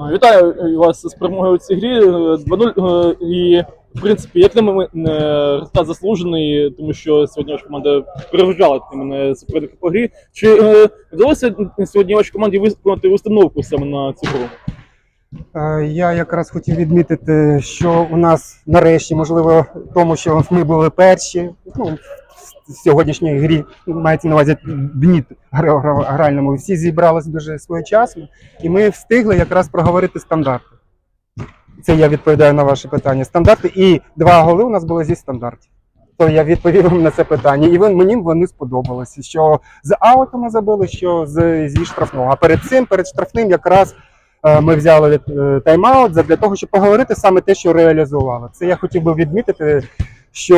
Вітаю е, вас з перемогою у цій грі е, 2-0. е, І, в принципі, як на мене, е, результат заслужений, тому що сьогодні ваша команда переважала мене суперника по грі. Чи е, вдалося сьогодні вашій команді виконати установку саме на цю гру? Е, Я якраз хотів відмітити, що у нас нарешті, можливо, тому, що ми були перші, ну, в сьогоднішній грі, мається на увазі дні гра- гра- гральному, всі зібралися дуже своєчасно, і ми встигли якраз проговорити стандарти. Це я відповідаю на ваше питання. Стандарти і два голи у нас були зі стандартів. То я відповів вам на це питання, і мені вони сподобалося. Що з ауту ми забили, що з, зі штрафного. А перед цим, перед штрафним, якраз е, ми взяли е, тайм-аут для того, щоб поговорити саме те, що реалізували. Це я хотів би відмітити, що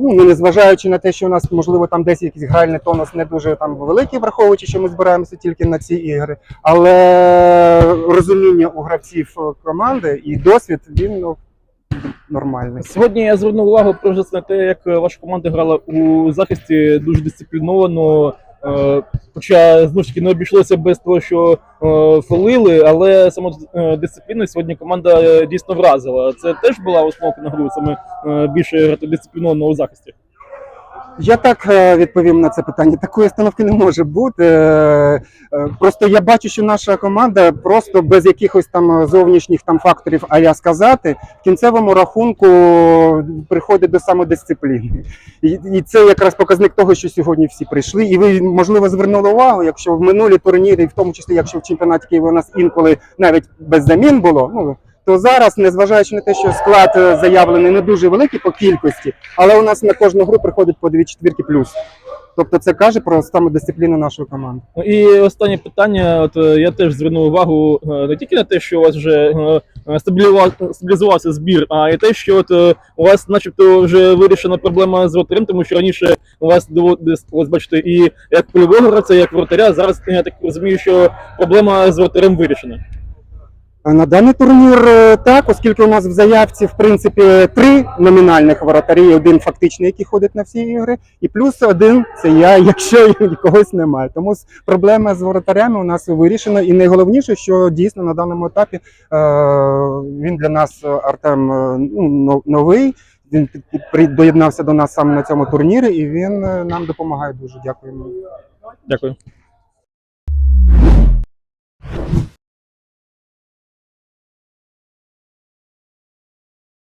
ну не незважаючи на те, що у нас можливо там десь якийсь гральний тонус не дуже там великий, враховуючи, що ми збираємося тільки на ці ігри, але розуміння у гравців команди і досвід він ну, нормальний. Сьогодні я звернув увагу на те, як ваша команда грала у захисті дуже дисципліновано. Е, Хоча знову ж таки не обійшлося без того, що е, фолили, але саме е, дисципліну сьогодні команда е, дійсно вразила. Це теж була основка на гру, саме більше дисциплінованого захисту. Я так е, відповім на це питання. Такої установки не може бути. Е, е, Просто я бачу, що наша команда просто без якихось там зовнішніх там факторів, а я сказати, в кінцевому рахунку приходить до самодисципліни. І, це якраз показник того, що сьогодні всі прийшли. І ви можливо звернули увагу, якщо в минулі турніри, і в тому числі, якщо в чемпіонаті Києва у нас інколи навіть без замін було. Ну то зараз, незважаючи на те, що склад е, заявлений не дуже великий по кількості, але у нас на кожну гру приходить по дві четвірки плюс. Тобто це каже про самодисципліну нашої команди. Ну, І останнє питання. От е, я теж звернув увагу е, не тільки на те, що у вас вже стабілізувався збір, а й те, що от у вас, начебто, вже вирішена проблема з вратарем, тому що раніше у вас доводилось ось, бачите, і як польового гравця, як вратаря. Зараз я так розумію, що проблема з вратарем вирішена. А На даний турнір е, так, оскільки у нас в заявці в принципі три номінальних воротарі, один фактичний, який ходить на всі ігри, і плюс один це я, якщо когось немає. Тому проблема з воротарями у нас вирішена. І найголовніше, що дійсно на даному етапі е, він для нас е, Артем е, ну, новий. Він доєднався до нас саме на цьому турнірі, і він е, нам допомагає дуже. Дякуємо. Дякую.